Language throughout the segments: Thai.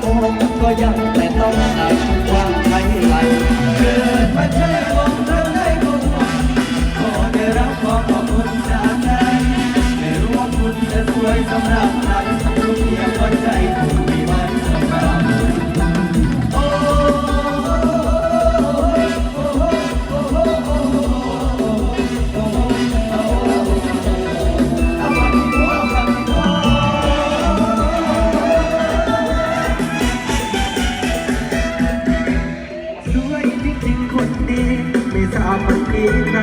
โกงก็ยังแต่ต้องใช้ความไกลไหลเกิดมาใช่วงเราได้คงหวังขอได้รับความขอบคุณจากใจไม่รู้ว่าคุณจะสวยสำหรับใครสักรูปเพียงหัวใจคุณ be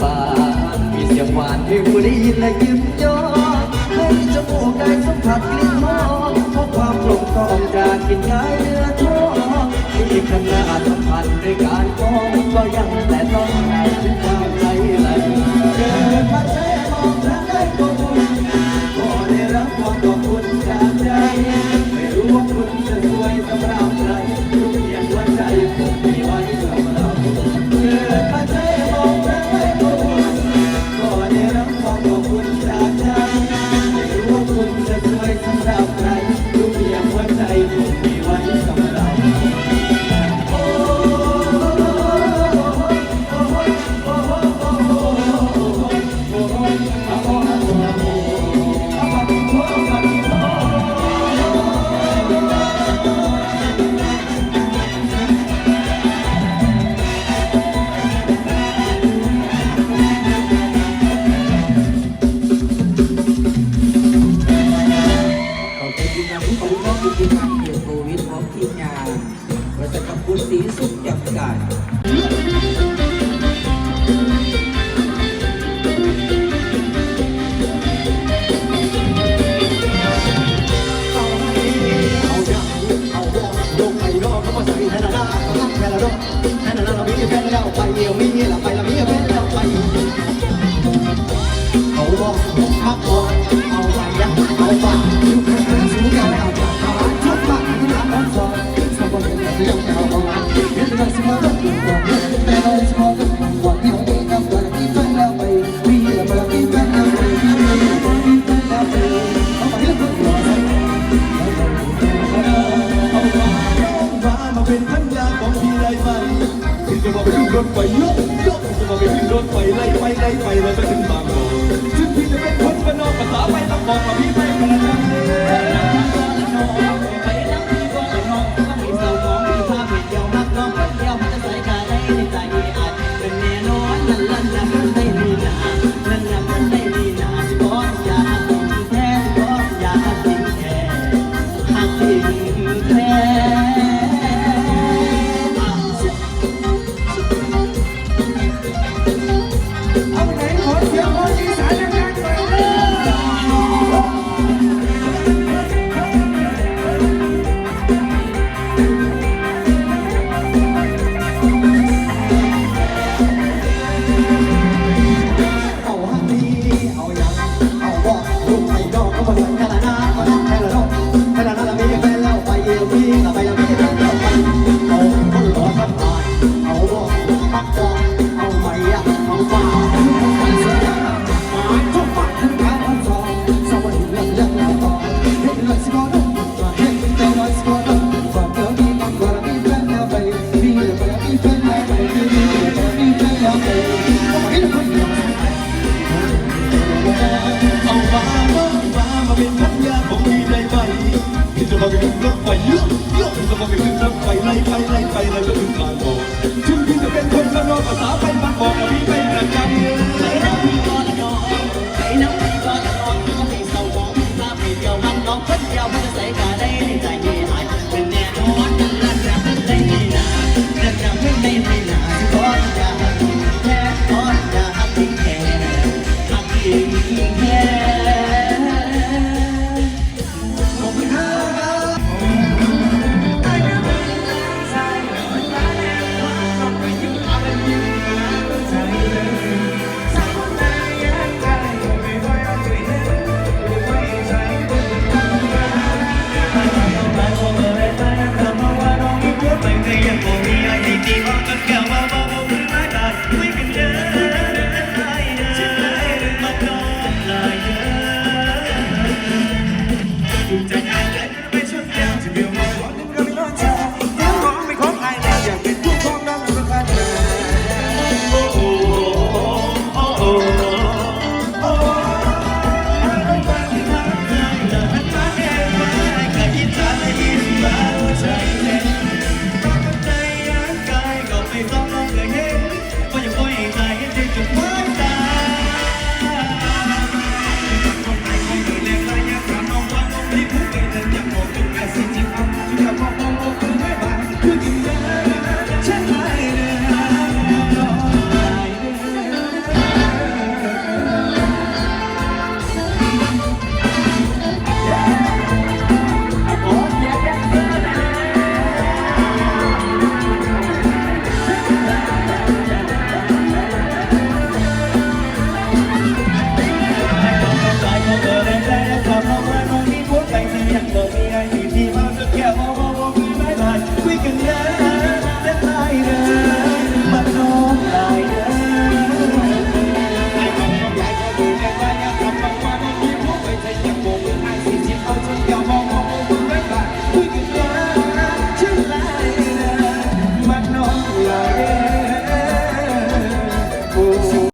ปามีเสียงหวานให้ผู้ได้ยินและยิ้มย้อให้จมูกได้สัมผัสกลิ่นหอมเพราะความกลมกล่อมจากกินกายเนื้อทองที่ขนาดสัมพันธ์ด้วยการกองก็ยังแต่ต้องแาร 快快快快乐的平凡过。